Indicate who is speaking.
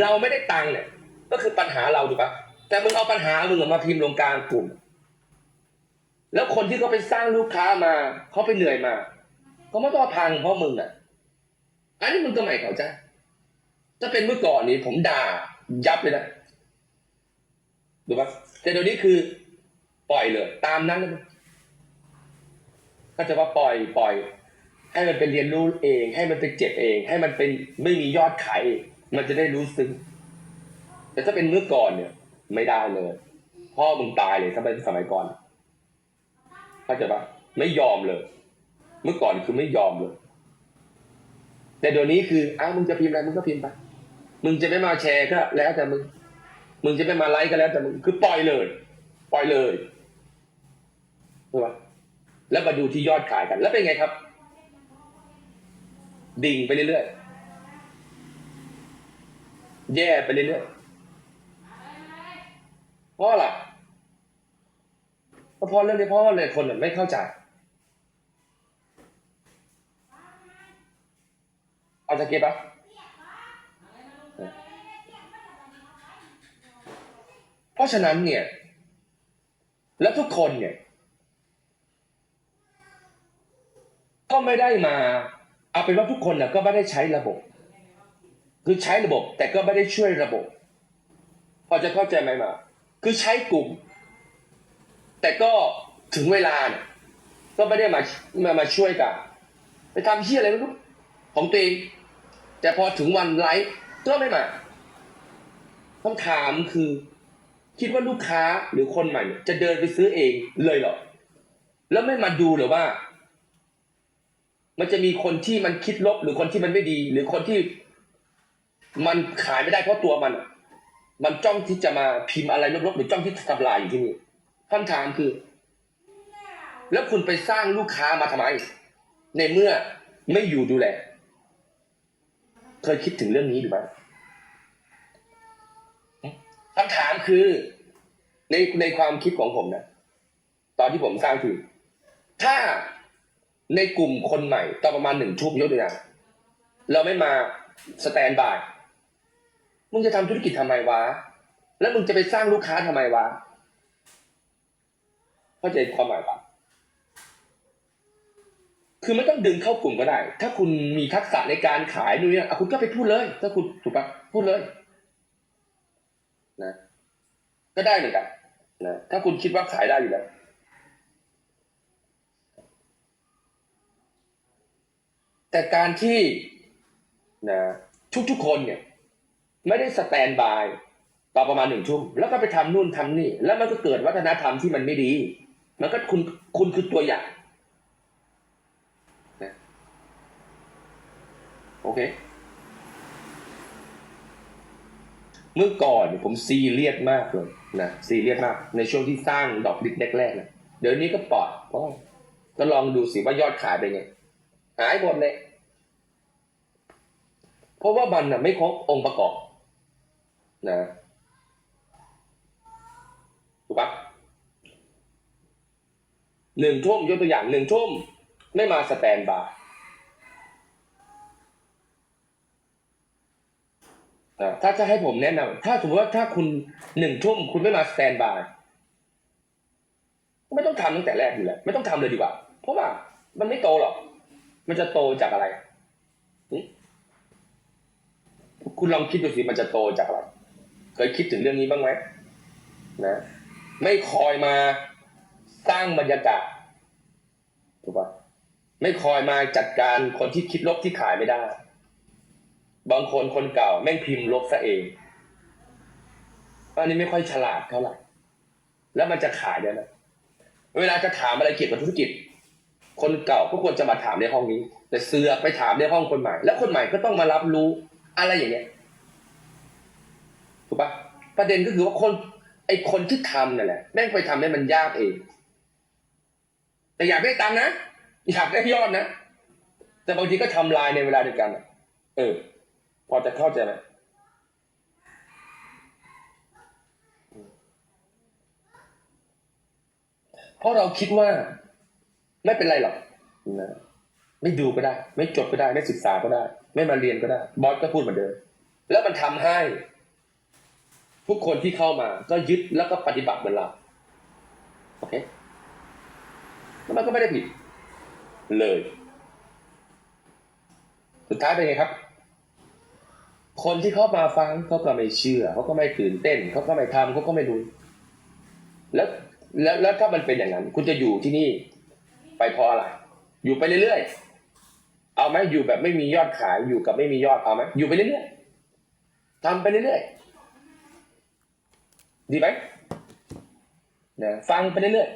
Speaker 1: เราไม่ได้ตังค์เนี่ย ก็คือปัญหาเราถูกปะแต่มึงเอาปัญหามึงมาพิมพ์ลงกลางกลุ่ม แล้วคนที่เขาไปสร้างลูกค้ามาเขาไปเหนื่อยมาเขาไม่ต้องพังเพราะมึงอะ อันนี้มึงก็ไม่เข้าจถ้าเป็นเมื่อก่อนนี้ผมด่ายับเลยนะถูกปะแต่เดี๋ยวนี้คือปล่อยเลย ตามนั้นเลยก็จะว่าปล่อยปล่อย ให้มันเป็นเรียนรู้เอง ให้มันเป็นเจ็บเอง ให้มันเป็นไม่มียอดขายเอง มันจะได้รู้ซึ้งแต่ถ้าเป็นเมื่อก่อนเนี่ย ไม่ได้เลย พ่อมึงตายเลยถ้าเป็นสมัยก่อนเข้าใจปะไม่ยอมเลย เมื่อก่อนคือไม่ยอมเลย แต่เดี๋ยวนี้คืออ้าวมึงจะพิมพ์อะไรมึงก็พิมพ์ไปมึงจะไม่มาแชร์ก็แล้วแต่มึง มึงจะไม่มาไลค์ก็แล้วแต่มึงคือปล่อยเลย ปล่อยเลยใช่ปะแล้วมาดูที่ยอดขายกัน แล้วเป็นไงครับ ดิ่งไปเรื่อยๆ แย่ไปเรื่อยๆเพราะอะไรเพราะเรื่องนี้เพราะว่าเลยคนไม่เข้าใจเอาจะเก็บปะเพราะฉะนั้นเนี่ย แล้วทุกคนเนี่ย ก็ไม่ได้มา เอาเป็นว่าทุกคนเนะก็ไม่ได้ใช้ระบบ คือใช้ระบบแต่ก็ไม่ได้ช่วยระบบ พอจะเข้าใจไหมมา คือใช้กลุ่ม แต่ก็ถึงเวลาเนี่ยก็ไม่ได้มามามาช่วยกันไปทำเชี่ยอะไรไม่รู้ของตัวเองแต่พอถึงวันไลฟ์ก็ไม่มาคำถามคือ คิดว่าลูกค้าหรือคนใหม่ จะเดินไปซื้อเองเลยเหรอ แล้วไม่มาดูหรือว่า มันจะมีคนที่มันคิดลบหรือคนที่มันไม่ดี หรือคนที่ มันขายไม่ได้เพราะตัวมัน มันจ้องที่จะมาพิมพ์อะไรลบๆหรือจ้องที่จะทำลายอยู่ที่นี่คำถามคือ แล้วคุณไปสร้างลูกค้ามาทำไม ในเมื่อไม่อยู่ดูแลเคยคิดถึงเรื่องนี้หรือไม่คำถามคือในในความคิดของผมนะตอนที่ผมสร้างคือ ถ้าในกลุ่มคนใหม่ตอนประมาณหนึ่งทุ่มยกตัวอย่างเราไม่มาสแตนบาย มึงจะทำธุรกิจทำไมวะ แล้วมึงจะไปสร้างลูกค้าทำไมวะ เข้าใจความหมายปะคือไม่ต้องดึงเข้ากลุ่มก็ได้ ถ้าคุณมีทักษะในการขายนู่นเนี่ยอะคุณก็ไปพูดเลย ถ้าคุณถูกปะพูดเลย นะ ก็ได้เหมือนกันนะถ้าคุณคิดว่าขายได้อยู่แล้วแต่การที่นะทุกๆคนเนี่ย ไม่ได้สแตนบายต่อประมาณหนึ่งทุ่มแล้วก็ไปทำนู่นทำนี่ แล้วมันก็เกิดวัฒนธรรมที่มันไม่ดี มันก็คุณคุณคือตัวอย่างนะโอเค เมื่อก่อนเนี่ยผมซีเรียสมากเลยนะซีเรียสมาก ในช่วงที่สร้างดอกดิกแรกๆนะเดี๋ยวนี้ก็ปลอดเพราะก็ลองดูสิว่ายอดขายเป็นไงหายหมดเลยเพราะว่ามันน่ะไม่ครบองค์ประกอบ นะถูกปะหนึ่งทุ่มยกตัวอย่างหนึ่งทุ่มไม่มาสแตนบายอะถ้าจะให้ผมแนะนำถ้าสมมติว่าถ้าคุณหนึ่งทุ่มคุณไม่มาสแตนบายไม่ต้องทำตั้งแต่แรกอยู่แล้วไม่ต้องทำเลยดีกว่า เพราะว่ามันไม่โตหรอก มันจะโตจากอะไร คุณลองคิดดูสิมันจะโตจากอะไร เคยคิดถึงเรื่องนี้บ้างไหมนะ ไม่คอยมาสร้างบรรยากาศถูกปะไม่คอยมาจัดการคนที่คิดลบที่ขายไม่ได้ บางคนคนเก่าแม่งพิมพ์ลบซะเองอันนี้ไม่ค่อยฉลาดเท่าไหร่ แล้วมันจะขายได้ไหมเวลาจะถามอะไรเกี่ยวกับธุรกิจ คนเก่าก็ควรจะมาถามในห้องนี้ แต่เสือไปถามในห้องคนใหม่ แล้วคนใหม่ก็ต้องมารับรู้อะไรอย่างเงี้ย ถูกปะประเด็นก็คือว่าคน ไอคนที่ทำนั่นแหละแม่งไปทำให้มันยากเอง แต่อยากได้ตังค์นะอยากได้ยอดนะแต่บางทีก็ทำลายในเวลาเดียวกันเออ พอจะเข้าใจไหมเพราะเราคิดว่า ไม่เป็นไรหรอกนะไม่ดูก็ได้ ไม่จดก็ได้ ไม่ศึกษาก็ได้ ไม่มาเรียนก็ได้ บอสก็พูดเหมือนเดิมแล้วมันทำให้ ทุกคนที่เข้ามาก็ยึดแล้วก็ปฏิบัติเหมือนเราโอเคแล้วมันก็ไม่ได้ผิดเลย สุดท้ายเป็นไงครับ คนที่เข้ามาฟังเขาก็ไม่เชื่อเขาก็ไม่ตื่นเต้นเขาก็ไม่ทำเขาก็ไม่ดูแล้วแล้วแล้วถ้ามันเป็นอย่างนั้น คุณจะอยู่ที่นี่ไปพราะอะไร อยู่ไปเรื่อยๆ เอาไหมอยู่แบบไม่มียอดขายอยู่กับไม่มียอดเอาไหมอยู่ไปเรื่อยๆทำไปเรื่อยๆ ดีไหมนะฟังไปเรื่อย